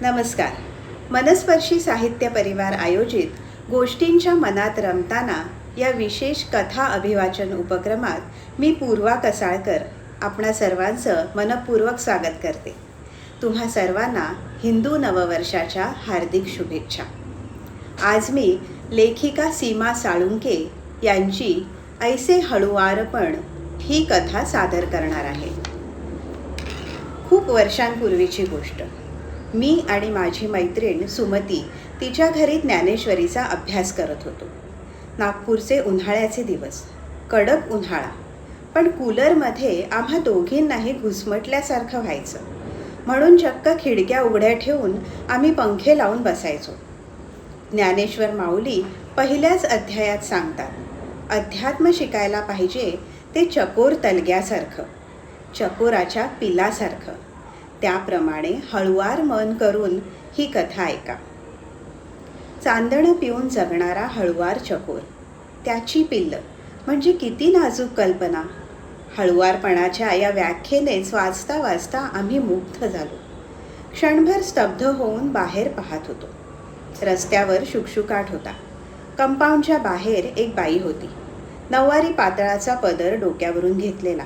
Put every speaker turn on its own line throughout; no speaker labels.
नमस्कार. मनस्पर्शी साहित्य परिवार आयोजित गोष्टींच्या मनात रमताना या विशेष कथा अभिवाचन उपक्रमात मी पूर्वा कसाळकर आपणा सर्वांचं मनपूर्वक स्वागत करते. तुम्हा सर्वांना हिंदू नववर्षाच्या हार्दिक शुभेच्छा. आज मी लेखिका सीमा साळुंके यांची ऐसे हळुवारपण ही कथा सादर करणार आहे. खूप वर्षांपूर्वीची गोष्ट. मी आणि माझी मैत्रीण सुमती तिच्या घरी ज्ञानेश्वरीचा अभ्यास करत होतो. नागपूरचे उन्हाळ्याचे दिवस. कडक उन्हाळा. पण कूलरमध्ये आम्हा दोघींनाही घुसमटल्यासारखं व्हायचं. म्हणून चक्क खिडक्या उघड्या ठेवून आम्ही पंखे लावून बसायचो. ज्ञानेश्वर माऊली पहिल्याच अध्यायात सांगतात अध्यात्म शिकायला पाहिजे ते चकोर तलग्यासारखं चकोराच्या पिलासारखं. त्याप्रमाणे हळुवार मन करून ही कथा ऐका. चांदणं पिऊन जगणारा हळुवार चकोर. त्याची पिल्लं. म्हणजे किती नाजूक कल्पना. हळुवारपणाच्या या व्याख्येनेच वाचता वाचता आम्ही मुग्ध झालो. क्षणभर स्तब्ध होऊन बाहेर पाहत होतो. रस्त्यावर शुकशुकाट होता. कंपाऊंडच्या बाहेर एक बाई होती. नऊवारी पातळाचा पदर डोक्यावरून घेतलेला.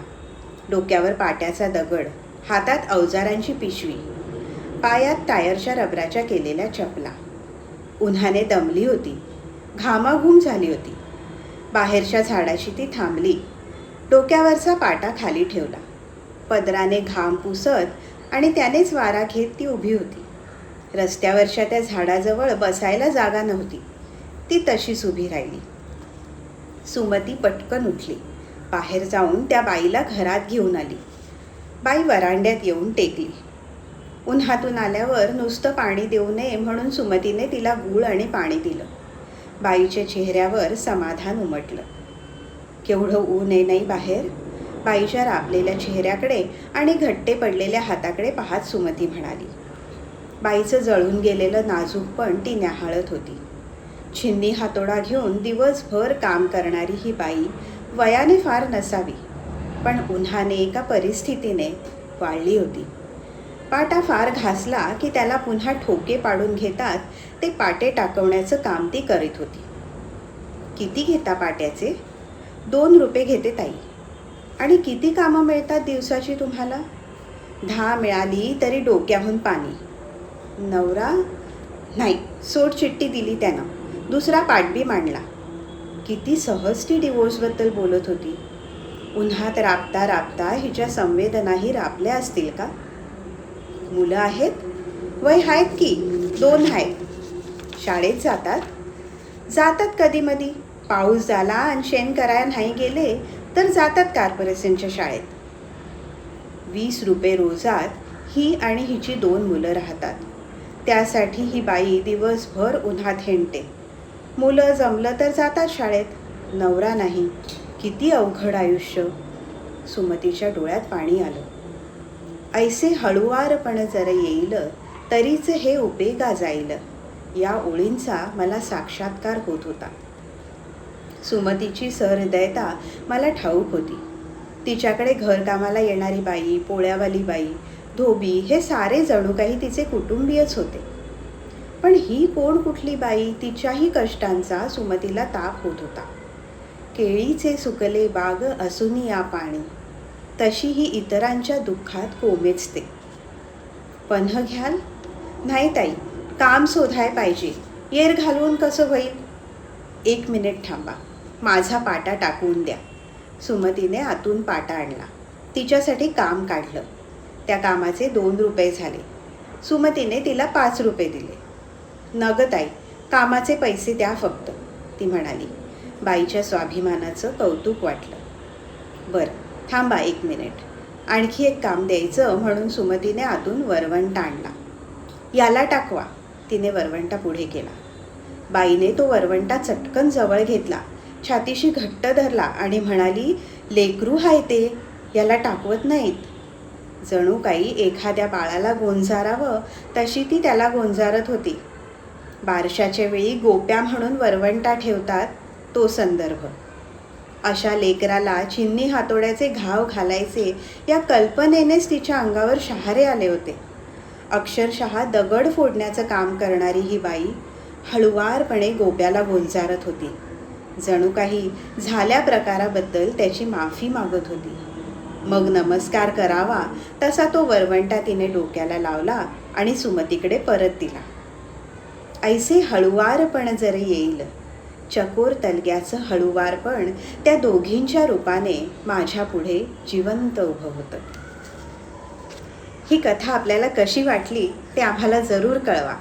डोक्यावर पाट्याचा दगड. हातात अवजारांची पिशवी. पायात टायरच्या रबराच्या केलेल्या चपला. उन्हाने दमली होती. घामाघूम झाली होती. बाहेरच्या झाडाशी ती थांबली. डोक्यावरचा पाटा खाली ठेवला. पदराने घाम पुसत आणि त्यानेच वारा घेत ती उभी होती. रस्त्यावरच्या त्या झाडाजवळ बसायला जागा नव्हती. ती तशीच उभी राहिली. सुमती पटकन उठली. बाहेर जाऊन त्या बाईला घरात घेऊन आली. बाई वरांड्यात येऊन टेकली. उन्हातून आल्यावर नुसतं पाणी देऊ नये म्हणून सुमतीने तिला गूळ आणि पाणी दिलं. बाईच्या चेहऱ्यावर समाधान उमटलं. केवढं ऊन आहे नाही बाहेर? बाईच्या राबलेल्या चेहऱ्याकडे आणि घट्टे पडलेल्या हाताकडे पाहत सुमती म्हणाली. बाईचं जळून गेलेलं नाजूक पण ती न्याहाळत होती. छिन्नी हातोडा घेऊन दिवसभर काम करणारी ही बाई वयाने फार नसावी. पण उन्हाने एका परिस्थितीने वाळली होती. पाटा फार घासला की त्याला पुन्हा ठोके पाडून घेतात ते पाटे टाकवण्याचं काम ती करीत होती. किती घेता पाट्याचे? दोन रुपये घेते ताई. आणि किती कामं मिळतात दिवसाची तुम्हाला? दहा मिळाली तरी डोक्याहून पाणी. नवरा? नाही सोड चिठ्ठी दिली त्यानं. दुसरा पाठबी मांडला. किती सहज ती डिवोर्सबद्दल बोलत होती. उन्हात राबता राबता हिच्या संवेदनाही राबल्या असतील का? मुलं आहेत? वय आहेत की? दोन आहेत. शाळेत जातात? जातात कधी मधी पाऊस झाला आणि शेण करायला नाही गेले तर जातात कार्पोरेशनच्या शाळेत. वीस रुपये रोजात ही आणि हिची दोन मुलं राहतात. त्यासाठी ही बाई दिवसभर उन्हात हेंडते. मुलं जमलं तर जातात शाळेत नवरा नाही. किती अवघड आयुष्य. सुमतीच्या डोळ्यात पाणी आलं. ऐसे हळुवारपण जर येईल तरीच हे उपेगा जाईल. या ओळींचा मला साक्षात्कार होत होता. सुमतीची सहृदयता मला ठाऊक होती. तिच्याकडे घरकामाला येणारी बाई पोळ्यावाली बाई धोबी हे सारे जणू काही तिचे कुटुंबीयच होते. पण ही कोण कुठली बाई तिच्याही कष्टांचा सुमतीला ताप होत होता. केळीचे सुकले बाग असूनी या पाणी तशी ही इतरांच्या दुःखात कोमेचते पन्ह घ्याल? नाही ताई काम शोधाय पाहिजे. येर घालवून कसं होईल? एक मिनिट थांबा. माझा पाटा टाकून द्या. सुमतीने आतून पाटा आणला. तिच्यासाठी काम काढलं. त्या कामाचे दोन रुपये झाले. सुमतीने तिला पाच रुपये दिले. नगताई कामाचे पैसे द्या फक्त ती म्हणाली. बाईच्या स्वाभिमानाचं कौतुक वाटलं. बरं थांबा एक मिनिट. आणखी एक काम द्यायचं म्हणून सुमतीने आतून वरवंटा आणला. याला टाकवा. तिने वरवंटा पुढे केला. बाईने तो वरवंटा चटकन जवळ घेतला. छातीशी घट्ट धरला आणि म्हणाली लेकरू हाय ते याला टाकवत नाहीत. जणू काही एखाद्या बाळाला गोंजारावं तशी ती त्याला गोंजारत होती. बारशाच्या वेळी गोप्या म्हणून वरवंटा ठेवतात तो संदर्भ. अशा लेकराला चिन्नी हातोड्याचे घाव घालायचे या कल्पनेनेच तिच्या अंगावर शहारे आले होते. अक्षरशः दगड फोडण्याचं काम करणारी ही बाई हळुवारपणे गोप्याला गोंजारत होती. जणू काही झाल्या प्रकाराबद्दल त्याची माफी मागत होती. मग नमस्कार करावा तसा तो वरवंटा तिने डोक्याला लावला आणि सुमतीकडे परत दिला. ऐसे हळुवारपण जर येईल चकोर तलग्याचं हळुवारपण त्या दोघींच्या रूपाने माझ्यापुढे जिवंत उभं होतं. ही कथा आपल्याला कशी वाटली ते आम्हाला जरूर कळवा.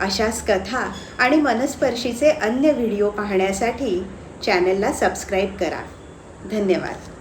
अशाच कथा आणि मनस्पर्शीचे अन्य व्हिडिओ पाहण्यासाठी चॅनलला सबस्क्राईब करा. धन्यवाद.